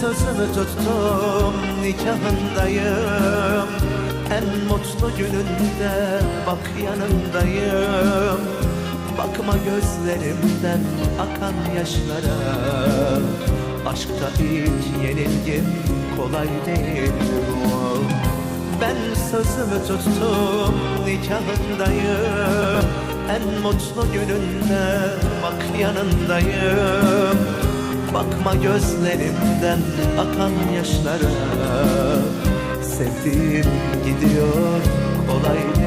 sözümü tuttum nikahındayım. En mutlu gününde bak yanındayım. Bakma gözlerimden akan yaşlara. Aşkta hiç yenilgim kolay değil. Bu Ben sözümü tuttum nikahındayım. En mutlu gününde bak yanındayım Bakma gözlerimden akan yaşlara. Sevdiğim gidiyor kolay